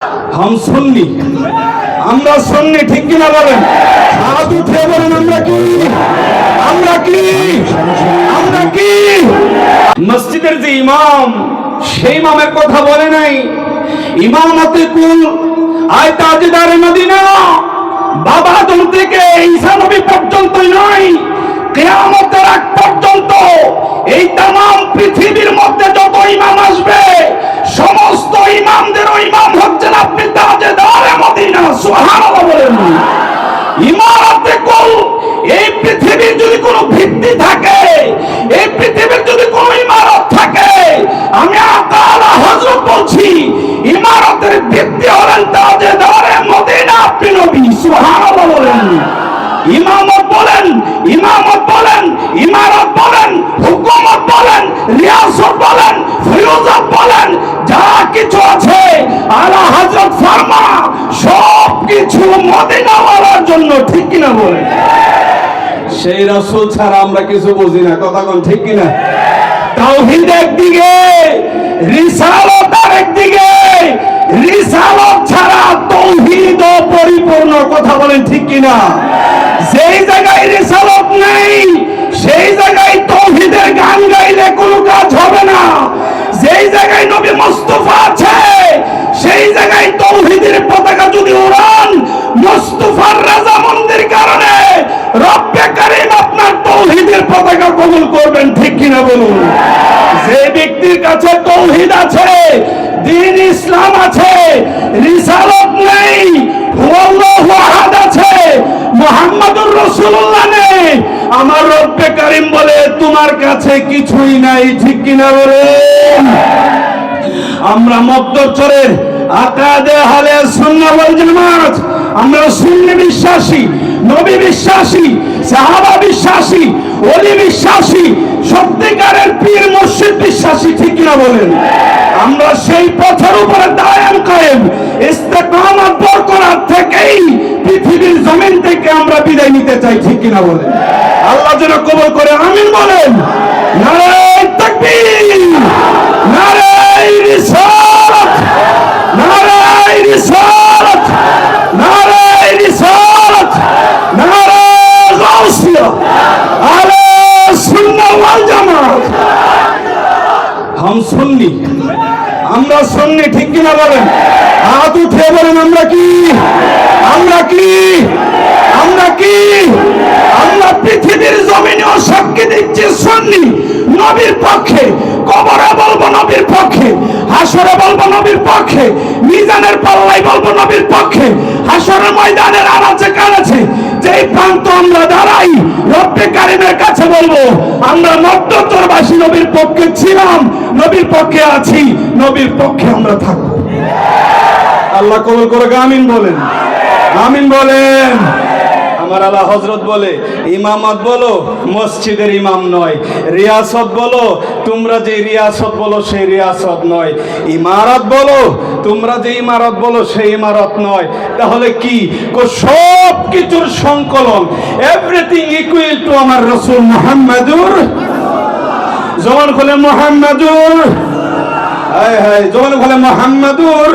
হাম সুন্নি আমরা সুন্নি, ঠিক কিনা বলেন? হাত উঠে বলেন, আমরা কি? আমরা কি? আমরা কি? মসজিদের যে ইমাম, সেই ইমামের কথা বলে নাই। ইমামতে কুল, আয় তাজদারে মদিনা, বাবা আদম থেকে ঈসা নবী পর্যন্তই নয় কেয়ামতের আগ পর্যন্ত এই তাম পৃথিবীর মধ্যে যত ইমাম আসবে, সমস্ত ইমারতের ভিত্তি হলেন তাজেদারে মদিনা, আপনি বলেন। ইমামত বলেন ইমামত বলেন, ইমারত বলেন, হুকুমত বলেন রিয়াসত বলেন যা কিছু আছে আলা হযরত ফরমা সব কিছু মদিনাওয়ালার জন্য ঠিক কিনা বলেন? সেই রাসূল ছাড়া আমরা কিছু বুঝি না। কথা কোন ঠিক কিনা? তাওহীদ একদিকে রিসালাত আরেকদিকে রিসালাত ছাড়া তৌহিদ পরিপূর্ণ কথা বলেন ঠিক কিনা? যেই জায়গায় রিসালাত নেই সেই জায়গায় তৌহিদের গান গাইলে কোনো কিনা বলুন। যে ব্যক্তির কাছে তৌহিদ আছে, দিন ইসলাম আছে, রিসালত নেই আছে নেই। আমার রব্বে বলে, তোমার কাছে কিছুই নাই ঠিক কিনা আমরা মধ্যচরের আকাদে হালে সুন্নাহ জামাত, আমরা সুন্নি বিশ্বাসী। নবী বিশ্বাসী, সাহাবা বিশ্বাসী, ওলি বিশ্বাসী, সত্যিকারের পীর মুর্শিদ বিশ্বাসী ঠিক কিনা বলেন? আমরা সেই পথের উপরে দায়াম কায়েম, ইস্তেকামত বরকরার থেকেই পৃথিবীর জমিন থেকে আমরা বিদায় নিতে চাই ঠিক কিনা বলেন? আল্লাহ যেন কবল করে, আমিন বলেন। নারায়ণ তাকবীর নারায়ণ রিসালাত নারায়ণ রিসালাত নারায়ণ রিসালাত নারায়ণ গাউসিয়া আলে সুন্নাহ ওয়াল জামাত হাম সুন্নি আমরা সুন্নি ঠিক কিনা বলেন? হাত উঠে বলেন, আমরা কি? আমরা কি? আমরা কি? আমরা পৃথিবীর জমিনেও সাক্ষী দিচ্ছি সুন্নি নবীর পক্ষে, কবরে বলব নবীর পক্ষে, হাসরে বলব নবীর পক্ষে, মিজানের পাল্লাই বলব নবীর পক্ষে, হাসরের ময়দানের আনাচে কানাচে যেই প্রান্ত আমরা দাঁড়াই রব্বে কারিমের কাছে বলব, আমরা মধ্যচরবাসী নবীর পক্ষে ছিলাম, নবীর পক্ষে আছি, নবীর পক্ষে আমরা থাকব। আল্লাহ কবল করে আমিন বলেন। আমিন বলেন। আমার আল্লাহ হজরত বলে, ইমামত বলো, মসজিদের ইমাম নয়। রিয়াসত বলো, তোমরা যে রিয়াসত বলো সেই রিয়াসত নয়। ইমারত বলো, তোমরা যে ইমারত বলো সেই ইমারত নয়। তাহলে কি? সব কিছুর সংকলন এভরিথিং ইকুয়াল টু আমার রসুল মোহাম্মদুর। জমান খোলে মোহাম্মদুর। হায় হায় জমান খোলে মোহাম্মদুর।